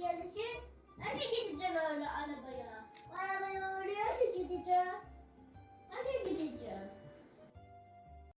yarışı. Önce gideceğim öyle arabaya.